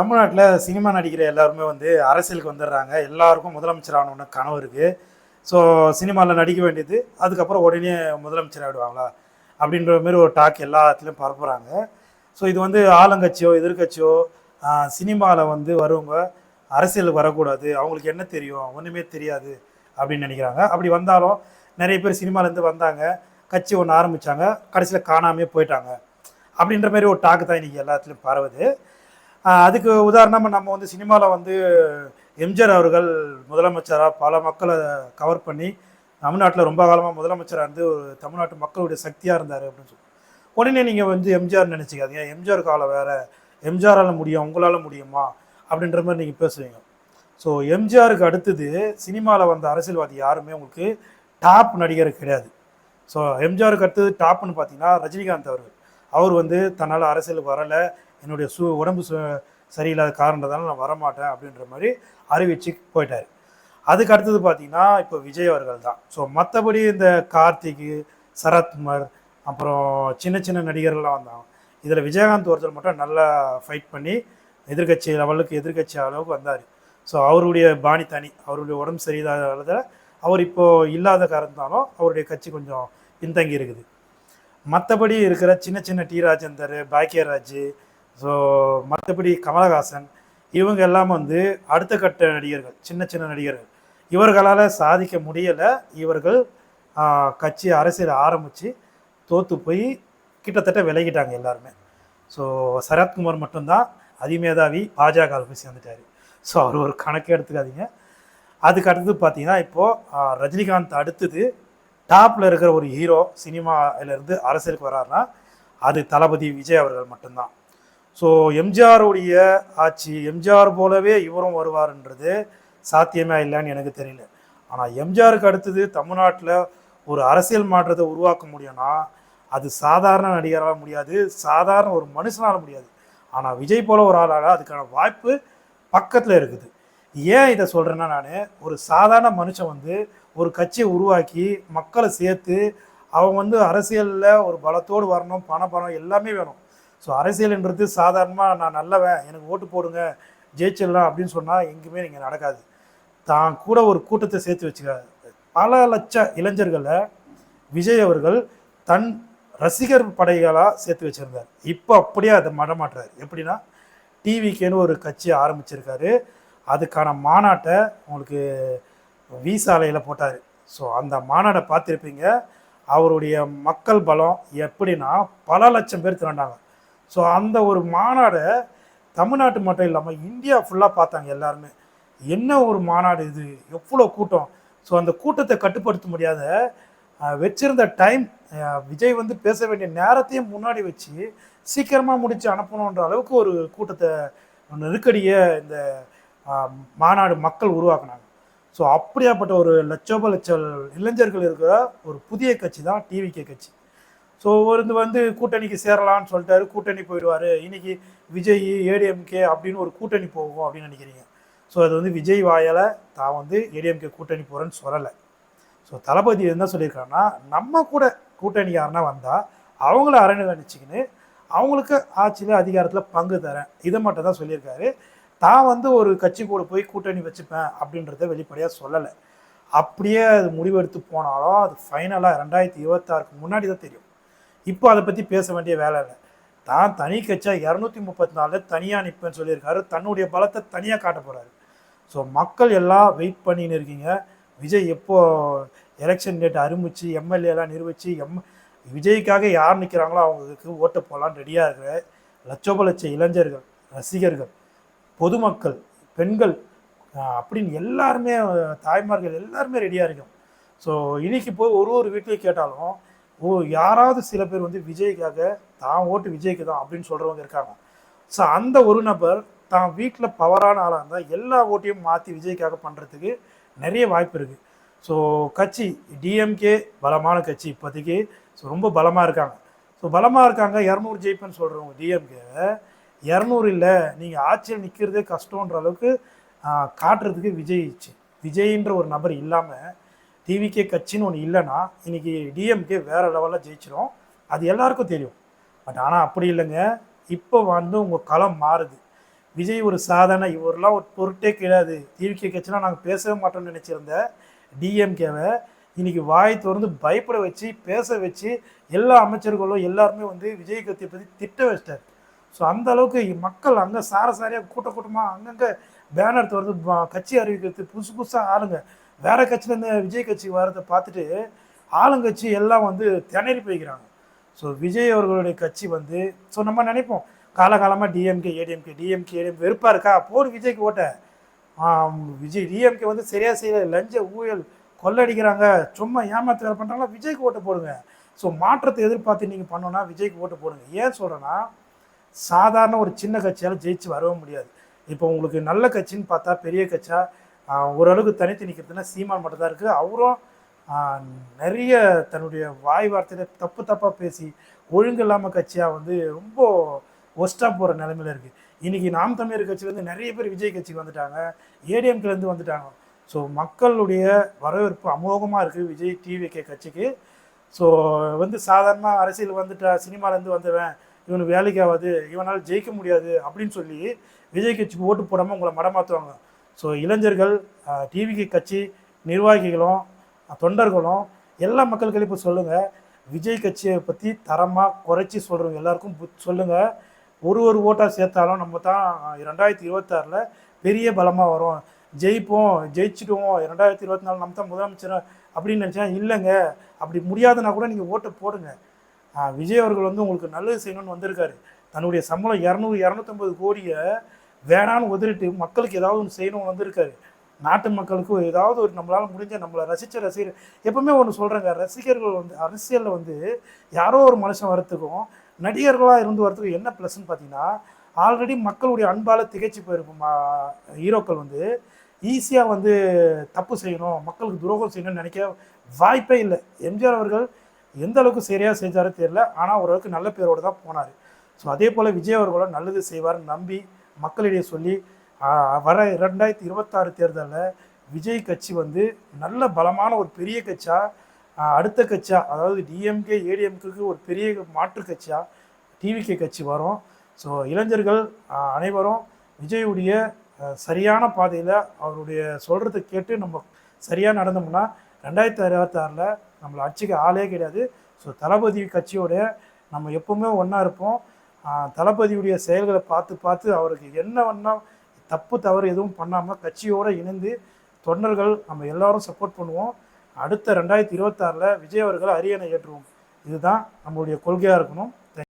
தமிழ்நாட்டில் சினிமா நடிக்கிற எல்லாருமே வந்து அரசியலுக்கு வந்துடுறாங்க. எல்லாருக்கும் முதலமைச்சர் ஆகணும்னு கனவு இருக்குது ஸோ சினிமாவில் நடிக்க வேண்டியது அதுக்கப்புறம் உடனே முதலமைச்சர் ஆகிடுவாங்களா அப்படின்ற மாதிரி ஒரு டாக் எல்லாத்துலேயும் பரப்புகிறாங்க ஸோ இது வந்து ஆளுங்கட்சியோ எதிர்கட்சியோ சினிமாவில் வந்து வருவங்க அரசியலுக்கு வரக்கூடாது. அவங்களுக்கு என்ன தெரியும்? ஒன்றுமே தெரியாது அப்படின்னு நினைக்கிறாங்க. அப்படி வந்தாலும் நிறைய பேர் சினிமாலேருந்து வந்தாங்க. கட்சி ஒன்று ஆரம்பித்தாங்க கடைசியில் காணாமே போயிட்டாங்க. அப்படின்ற மாதிரி ஒரு டாக்கு தான் இன்றைக்கி எல்லாத்துலேயும் பரவுது. அதுக்கு உதாரணமாக நம்ம வந்து சினிமாவில் வந்து எம்ஜிஆர் அவர்கள் முதலமைச்சராக பல மக்களை கவர் பண்ணி தமிழ்நாட்டில் ரொம்ப காலமாக முதலமைச்சராக இருந்து ஒரு தமிழ்நாட்டு மக்களுடைய சக்தியாக இருந்தார் அப்படின்னு சொல்லி உடனே நீங்கள் வந்து எம்ஜிஆர் நினச்சிக்காதீங்க. எம்ஜிஆர் காலம் வேறு. எம்ஜிஆரால் முடியும் உங்களால் முடியுமா? அப்படின்ற மாதிரி நீங்கள் பேசுவீங்க. ஸோ எம்ஜிஆருக்கு அடுத்தது சினிமாவில் வந்த அரசியல்வாதி யாருமே உங்களுக்கு டாப் நடிகர் கிடையாது. ஸோ எம்ஜிஆருக்கு அடுத்தது டாப்னு பார்த்தீங்கன்னா ரஜினிகாந்த் அவர்கள். அவர் வந்து தன்னால் அரசியலுக்கு வரலை. என்னுடைய சு உடம்பு சு சரியில்லாத காரணத்தால் நான் வரமாட்டேன் அப்படின்ற மாதிரி அறிவிச்சு போயிட்டார். அதுக்கு அடுத்தது பார்த்தீங்கன்னா இப்போ விஜய் அவர்கள் தான். ஸோ மற்றபடி இந்த கார்த்திக் சரத்குமார் அப்புறம் சின்ன சின்ன நடிகர்கள்லாம் வந்தாங்க. இதில் விஜயகாந்த் ஒருத்தர் மட்டும் நல்லா ஃபைட் பண்ணி எதிர்கட்சி லெவலுக்கு எதிர்கட்சி அளவுக்கு வந்தார். ஸோ அவருடைய பாணி தனி. அவருடைய உடம்பு சரியில்லாத அவர் இப்போது இல்லாத காரணத்தாலும் அவருடைய கட்சி கொஞ்சம் பின்தங்கி இருக்குது. மற்றபடி இருக்கிற சின்ன சின்ன டி ராஜேந்தர் பாக்கியராஜ் ஸோ மற்றபடி கமலஹாசன் இவங்க எல்லாம் வந்து அடுத்த கட்ட நடிகர்கள் சின்ன சின்ன நடிகர்கள். இவர்களால் சாதிக்க முடியலை. இவர்கள் கட்சி அரசியல் ஆரம்பித்து தோற்று போய் கிட்டத்தட்ட விலகிட்டாங்க எல்லாருமே. ஸோ சரத்குமார் மட்டும்தான் அதிமேதாவி பாஜக போய் சேர்ந்துட்டாரு. ஸோ அவர் ஒரு கணக்கே எடுத்துக்காதீங்க. அதுக்கு அடுத்தது பார்த்தீங்கன்னா இப்போது ரஜினிகாந்த் அடுத்தது டாப்பில் இருக்கிற ஒரு ஹீரோ சினிமாவிலேருந்து அரசியலுக்கு வராருன்னா அது தளபதி விஜய் அவர்கள் மட்டும்தான். ஸோ எம்ஜிஆருடைய ஆட்சி எம்ஜிஆர் போலவே இவரும் வருவாருன்றது சாத்தியமே இல்லைன்னு எனக்கு தெரியல. ஆனால் எம்ஜிஆருக்கு அடுத்தது தமிழ்நாட்டில் ஒரு அரசியல் மாற்றத்தை உருவாக்க முடியும்னா அது சாதாரண நடிகரால் முடியாது சாதாரண ஒரு மனுஷனால் முடியாது. ஆனால் விஜய் போல ஒரு ஆளால் அதுக்கான வாய்ப்பு பக்கத்தில் இருக்குது. ஏன் இதை சொல்கிறேன்னா நான் ஒரு சாதாரண மனுஷன் வந்து ஒரு கட்சியை உருவாக்கி மக்களை சேர்த்து அவங்க வந்து அரசியலில் ஒரு பலத்தோடு வரணும் பண பணம் எல்லாமே வேணும். ஸோ அரசியல்ன்றது சாதாரணமாக நான் நல்லவன் எனக்கு ஓட்டு போடுங்க ஜெயிச்சிடலாம் அப்படின்னு சொன்னால் எங்கேயுமே நீங்கள் நடக்காது. தான் கூட ஒரு கூட்டத்தை சேர்த்து வச்சுக்காது. பல லட்ச இளைஞர்களை விஜய் அவர்கள் தன் ரசிகர் படைகளாக சேர்த்து வச்சுருந்தார். இப்போ அப்படியே அதை மடமாட்டுறாரு எப்படின்னா டிவிக்கேன்னு ஒரு கட்சி ஆரம்பிச்சிருக்காரு. அதுக்கான மாநாட்டை உங்களுக்கு வி சாலையில் போட்டார். ஸோ அந்த மாநாடை பார்த்துருப்பீங்க. அவருடைய மக்கள் பலம் எப்படின்னா பல லட்சம் பேர் திரண்டாங்க. ஸோ அந்த ஒரு மாநாடை தமிழ்நாட்டு மட்டும் இல்லாமல் இந்தியா ஃபுல்லாக பார்த்தாங்க எல்லாருமே. என்ன ஒரு மாநாடு இது? எவ்வளோ கூட்டம்? ஸோ அந்த கூட்டத்தை கட்டுப்படுத்த முடியாத வச்சிருந்த டைம் விஜய் வந்து பேச வேண்டிய நேரத்தையும் முன்னாடி வச்சு சீக்கிரமாக முடித்து அனுப்பணுன்ற அளவுக்கு ஒரு கூட்டத்தை நெருக்கடியை இந்த மாநாடு மக்கள் உருவாக்குனாங்க. ஸோ அப்படியாப்பட்ட ஒரு லட்சோப லட்சம் இளைஞர்கள் இருக்கிற ஒரு புதிய கட்சி தான் டிவிகே கட்சி. ஸோ ஒரு இது வந்து கூட்டணிக்கு சேரலாம்னு சொல்லிட்டாரு. கூட்டணி போயிடுவார். இன்னைக்கு விஜய் ஏடிஎம்கே அப்படின்னு ஒரு கூட்டணி போகும் அப்படின்னு நினைக்கிறீங்க. ஸோ அது வந்து விஜய் வாயால் தான் வந்து ஏடிஎம்கே கூட்டணி போகிறேன்னு சொல்லலை. ஸோ தளபதி என்ன சொல்லியிருக்காருன்னா நம்ம கூட கூட்டணி யாருன்னா வந்தால் அவங்கள அரண்யச்சிக்கின்னு அவங்களுக்கு ஆட்சியில் அதிகாரத்தில் பங்கு தரேன். இதை மட்டும் தான் சொல்லியிருக்காரு. தான் வந்து ஒரு கட்சி கூட போய் கூட்டணி வச்சுப்பேன் அப்படின்றத வெளிப்படையாக சொல்லலை. அப்படியே அது முடிவெடுத்து போனாலும் அது ஃபைனலாக ரெண்டாயிரத்தி இருபத்தாறுக்கு முன்னாடி தான் தெரியும். இப்போ அதை பற்றி பேச வேண்டிய வேலை இல்லை. தான் தனி கட்சியாக இரநூத்தி முப்பத்தி நாலு தனியாக நிற்பேன்னு சொல்லியிருக்காரு. தன்னுடைய பலத்தை தனியாக காட்ட போகிறாரு ஸோ மக்கள் எல்லாம் வெயிட் பண்ணின்னு இருக்கீங்க. விஜய் எப்போ எலெக்ஷன் டேட் அறிவிச்சு எம்எல்ஏலாம் நிரூபித்து எம் விஜய்க்காக யார் நிற்கிறாங்களோ அவங்களுக்கு ஓட்டு போகலான்னு ரெடியாக இருக்கிற லட்சோப லட்ச இளைஞர்கள் ரசிகர்கள் பொதுமக்கள் பெண்கள் அப்படின்னு எல்லாருமே தாய்மார்கள் எல்லாருமே ரெடியாக இருக்கும் ஸோ இன்னைக்கு போய் ஒரு ஒரு வீட்லேயும் கேட்டாலும் ஓ யாராவது சில பேர் வந்து விஜய்க்காக தான் ஓட்டு விஜய்க்கு தான் அப்படின்னு சொல்கிறவங்க இருக்காங்க. ஸோ அந்த ஒரு நபர் தான் வீட்டில் பவரான ஆளாக இருந்தால் எல்லா ஓட்டையும் மாற்றி விஜய்க்காக பண்ணுறதுக்கு நிறைய வாய்ப்பு இருக்குது ஸோ கட்சி டிஎம்கே பலமான கட்சி இப்போதைக்கு. ஸோ ரொம்ப பலமாக இருக்காங்க. ஸோ பலமாக இருக்காங்க இரநூறு ஜெயிப்புன்னு சொல்கிறவங்க டிஎம்கே இரநூறு இல்லை நீங்கள் ஆட்சியில் நிற்கிறதே கஷ்டன்ற அளவுக்கு காட்டுறதுக்கு விஜய் விஜய்ன்ற ஒரு நபர் இல்லாமல் டிவிகே கட்சின்னு ஒன்று இல்லைன்னா இன்றைக்கி டிஎம்கே வேறு லெவலில் ஜெயிச்சிடும் அது எல்லாருக்கும் தெரியும். பட் ஆனால் அப்படி இல்லைங்க. இப்போ வந்து உங்கள் களம் மாறுது. விஜய் ஒரு சாதனை. இவரெல்லாம் ஒரு பொருட்டே கிடையாது. டிவிகே கட்சிலாம் நாங்கள் பேசவே மாட்டோம்னு நினச்சிருந்த டிஎம்கேவை இன்றைக்கி வாய் திறந்து பயப்பட வச்சு பேச வச்சு எல்லா அமைச்சர்களும் எல்லாருமே வந்து விஜய் கத்தியை பற்றி திட்ட வச்சிட்டார். ஸோ அந்த அளவுக்கு மக்கள் அங்கே சாரசாரியாக கூட்ட கூட்டமாக அங்கங்கே பேனர் திறந்து கட்சி அறிவிக்கிறது புதுசு புதுசாக ஆளுங்க. வேற கட்சியிலேருந்து விஜய் கட்சி வர்றதை பார்த்துட்டு ஆளுங்கட்சி எல்லாம் வந்து திணறி போய்க்கிறாங்க. ஸோ விஜய் அவர்களுடைய கட்சி வந்து ஸோ நம்ம நினைப்போம் காலகாலமாக டிஎம்கே ஏடிஎம்கே டிஎம்கே ஏடிஎம் வெறுப்பாக இருக்கா? போடு விஜய்க்கு ஓட்ட. விஜய் டிஎம்கே வந்து சரியாக செய்யல. லஞ்ச ஊழல் கொள்ளடிக்கிறாங்க. சும்மா ஏமாத்து வேலை பண்ணுறாங்களா விஜய்க்கு ஓட்டு போடுங்க. ஸோ மாற்றத்தை எதிர்பார்த்து நீங்கள் பண்ணோன்னா விஜய்க்கு ஓட்டு போடுங்க. ஏன் சொல்கிறேன்னா சாதாரண ஒரு சின்ன கட்சியால் ஜெயிச்சு வரவே முடியாது. இப்போ உங்களுக்கு நல்ல கட்சின்னு பார்த்தா பெரிய கட்சியாக ஓரளவுக்கு தனித்து நிற்கிறதுனா சீமான் மட்டும் தான் இருக்குது அவரும் நிறைய தன்னுடைய வாய் வார்த்தையில் தப்பு தப்பாக பேசி ஒழுங்கு இல்லாமல் கட்சியாக வந்து ரொம்ப ஒஸ்ட்டாக போகிற நிலமையில இருக்குது இன்றைக்கி நாம் தமிழர் கட்சியிலேருந்து நிறைய பேர் விஜய் கட்சிக்கு வந்துட்டாங்க. ஏடிஎம்கேலேருந்து வந்துட்டாங்க. ஸோ மக்களுடைய வரவேற்பு அமோகமாக இருக்குது விஜய் டிவிகே கட்சிக்கு. ஸோ வந்து சாதாரணமாக அரசியல் வந்துட்டா சினிமாலேருந்து வந்தவன் இவனுக்கு வேலைக்கு ஆகாது இவனால் ஜெயிக்க முடியாது அப்படின்னு சொல்லி விஜய் கட்சிக்கு ஓட்டு போடாமல் உங்களை மடமாற்றுவாங்க ஸோ இளைஞர்கள் டிவிகே கட்சி நிர்வாகிகளும் தொண்டர்களும் எல்லா மக்களுக்கும் இப்போ சொல்லுங்கள் விஜய் கட்சியை பற்றி தரமாக குறைச்சி சொல்கிறவங்க எல்லாருக்கும் புத் சொல்லுங்கள் ஒரு ஒரு ஓட்டாக சேர்த்தாலும் நம்ம தான் ரெண்டாயிரத்தி இருபத்தாறில் பெரிய பலமாக வரும். ஜெயிப்போம் ஜெயிச்சிடுவோம் ரெண்டாயிரத்தி இருபத்தி நாலு நம்ம தான் முதலமைச்சர் அப்படின்னு நினச்சா இல்லைங்க. அப்படி முடியாதுன்னா கூட நீங்கள் ஓட்டை போடுங்க. விஜய் அவர்கள் வந்து உங்களுக்கு நல்லது செய்யணும்னு வந்திருக்காரு. தன்னுடைய சம்பளம் இரநூறு இரநூத்தம்பது கோடியை வேணான்னு உதறிட்டு மக்களுக்கு ஏதாவது ஒன்று செய்யணும்னு வந்திருக்காரு. நாட்டு மக்களுக்கு ஏதாவது ஒரு நம்மளால் முடிஞ்ச நம்மளை ரசித்த ரசிகர் எப்பவுமே ஒன்று சொல்கிறேங்க ரசிகர்கள் வந்து அரசியலில் வந்து யாரோ ஒரு மனுஷன் வரத்துக்கும் நடிகர்களாக இருந்து வரத்துக்கும் என்ன ப்ளஸ்ன்னு பார்த்தீங்கன்னா ஆல்ரெடி மக்களுடைய அன்பால் திகைச்சு போயிருக்கும் ஹீரோக்கள் வந்து ஈஸியாக வந்து தப்பு செய்யணும் மக்களுக்கு துரோகம் செய்யணும்னு நினைக்க வாய்ப்பே இல்லை. எம்ஜிஆர் அவர்கள் எந்த அளவுக்கு சரியாக செஞ்சாரோ தெரியல ஆனால் ஓரளவுக்கு நல்ல பேரோடு தான் போனார். ஸோ அதே போல் விஜய் அவர்களும் நல்லது செய்வார்னு நம்பி மக்களிடையே சொல்லி வர ரெண்டாயிரத்தி இருபத்தாறு தேர்தலில் விஜய் கட்சி வந்து நல்ல பலமான ஒரு பெரிய கட்சியாக அடுத்த கட்சியாக அதாவது டிஎம்கே ஏடிஎம்கேக்கு ஒரு பெரிய மாற்று கட்சியாக டிவிகே கட்சி வரும். ஸோ இளைஞர்கள் அனைவரும் விஜயுடைய சரியான பாதையில் அவருடைய சொல்கிறத கேட்டு நம்ம சரியாக நடந்தோம்னா ரெண்டாயிரத்தி இருபத்தாறில் நம்மளை அச்சுக்கு ஆளே கிடையாது. ஸோ தளபதி கட்சியோட நம்ம எப்பவுமே ஒன்றா இருப்போம். தளபதியுடைய செயல்களை பார்த்து பார்த்து அவருக்கு என்ன வேணா தப்பு தவறு எதுவும் பண்ணாமல் கட்சியோடு இணைந்து தொண்டர்கள் நம்ம எல்லாரும் சப்போர்ட் பண்ணுவோம். அடுத்த ரெண்டாயிரத்தி இருபத்தாறில் விஜய் அவர்கள் அரியணை ஏற்றுவோம். இதுதான் நம்மளுடைய கொள்கையாக இருக்கணும்.